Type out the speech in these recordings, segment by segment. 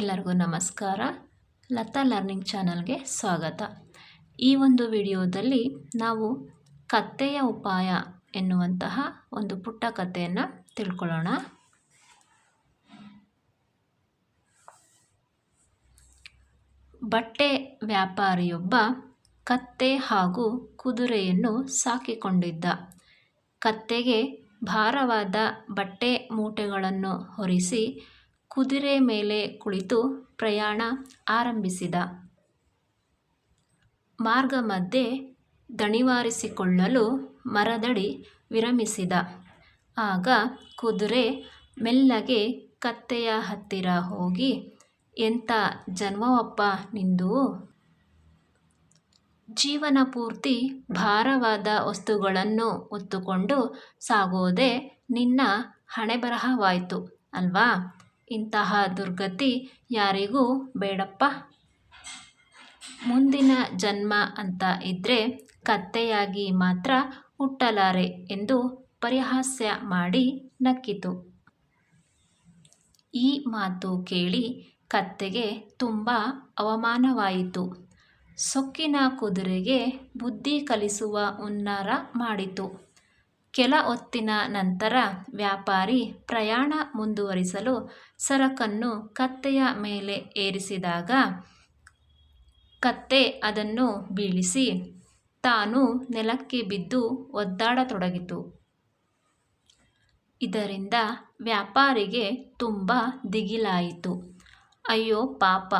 ಎಲ್ಲರಿಗೂ ನಮಸ್ಕಾರ. ಲತಾ ಲರ್ನಿಂಗ್ ಚಾನಲ್ಗೆ ಸ್ವಾಗತ. ಈ ಒಂದು ವಿಡಿಯೋದಲ್ಲಿ ನಾವು ಕತ್ತೆಯ ಉಪಾಯ ಎನ್ನುವಂತಹ ಒಂದು ಪುಟ್ಟ ಕಥೆಯನ್ನು ತಿಳ್ಕೊಳ್ಳೋಣ. ಬಟ್ಟೆ ವ್ಯಾಪಾರಿಯೊಬ್ಬ ಕತ್ತೆ ಹಾಗೂ ಕುದುರೆಯನ್ನು ಸಾಕಿಕೊಂಡಿದ್ದ. ಕತ್ತೆಗೆ ಭಾರವಾದ ಬಟ್ಟೆ ಮೂಟೆಗಳನ್ನು ಹೊರಿಸಿ ಕುದುರೆ ಮೇಲೆ ಕುಳಿತು ಪ್ರಯಾಣ ಆರಂಭಿಸಿದ. ಮಾರ್ಗ ಮಧ್ಯೆ ದಣಿವಾರಿಸಿಕೊಳ್ಳಲು ಮರದಡಿ ವಿರಮಿಸಿದ. ಆಗ ಕುದುರೆ ಮೆಲ್ಲಗೆ ಕತ್ತೆಯ ಹತ್ತಿರ ಹೋಗಿ, ಎಂಥ ಜನ್ಮವಪ್ಪ ನಿಂದು? ಜೀವನ ಪೂರ್ತಿ ಭಾರವಾದ ವಸ್ತುಗಳನ್ನು ಹೊತ್ತುಕೊಂಡು ಸಾಗೋದೇ ನಿನ್ನ ಹಣೆಬರಹವಾಯಿತು, ಅಲ್ವಾ? ಇಂತಹ ದುರ್ಗತಿ ಯಾರಿಗೂ ಬೇಡಪ್ಪ. ಮುಂದಿನ ಜನ್ಮ ಅಂತ ಇದ್ದರೆ ಕತ್ತೆಯಾಗಿ ಮಾತ್ರ ಹುಟ್ಟಲಾರೆ ಎಂದು ಪರಿಹಾಸ್ಯ ಮಾಡಿ ನಕ್ಕಿತು. ಈ ಮಾತು ಕೇಳಿ ಕತ್ತೆಗೆ ತುಂಬ ಅವಮಾನವಾಯಿತು. ಸೊಕ್ಕಿನ ಕುದುರೆಗೆ ಬುದ್ಧಿ ಕಲಿಸುವ ಹುನ್ನಾರ ಮಾಡಿತು. ಕೆಲ ಹೊತ್ತಿನ ನಂತರ ವ್ಯಾಪಾರಿ ಪ್ರಯಾಣ ಮುಂದುವರಿಸಲು ಸರಕನ್ನು ಕತ್ತೆಯ ಮೇಲೆ ಏರಿಸಿದಾಗ ಕತ್ತೆ ಅದನ್ನು ಬೀಳಿಸಿ ತಾನು ನೆಲಕ್ಕೆ ಬಿದ್ದು ಒದ್ದಾಡತೊಡಗಿತು. ಇದರಿಂದ ವ್ಯಾಪಾರಿಗೆ ತುಂಬ ದಿಗಿಲಾಯಿತು. ಅಯ್ಯೋ ಪಾಪ,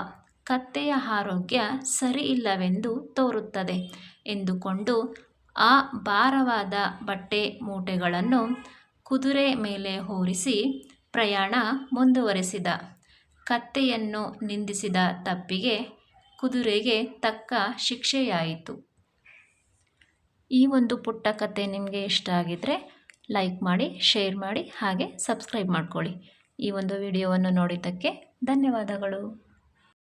ಕತ್ತೆಯ ಆರೋಗ್ಯ ಸರಿಯಿಲ್ಲವೆಂದು ತೋರುತ್ತದೆ ಎಂದುಕೊಂಡು ಆ ಭಾರವಾದ ಬಟ್ಟೆ ಮೂಟೆಗಳನ್ನು ಕುದುರೆ ಮೇಲೆ ಹೊರಿಸಿ ಪ್ರಯಾಣ ಮುಂದುವರೆಸಿದ. ಕತ್ತೆಯನ್ನು ನಿಂದಿಸಿದ ತಪ್ಪಿಗೆ ಕುದುರೆಗೆ ತಕ್ಕ ಶಿಕ್ಷೆಯಾಯಿತು. ಈ ಒಂದು ಪುಟ್ಟ ಕತೆ ನಿಮಗೆ ಇಷ್ಟ ಆಗಿದ್ದರೆ ಲೈಕ್ ಮಾಡಿ, ಶೇರ್ ಮಾಡಿ ಹಾಗೆ ಸಬ್ಸ್ಕ್ರೈಬ್ ಮಾಡ್ಕೊಳ್ಳಿ. ಈ ಒಂದು ವಿಡಿಯೋವನ್ನು ನೋಡಿದ್ದಕ್ಕೆ ಧನ್ಯವಾದಗಳು.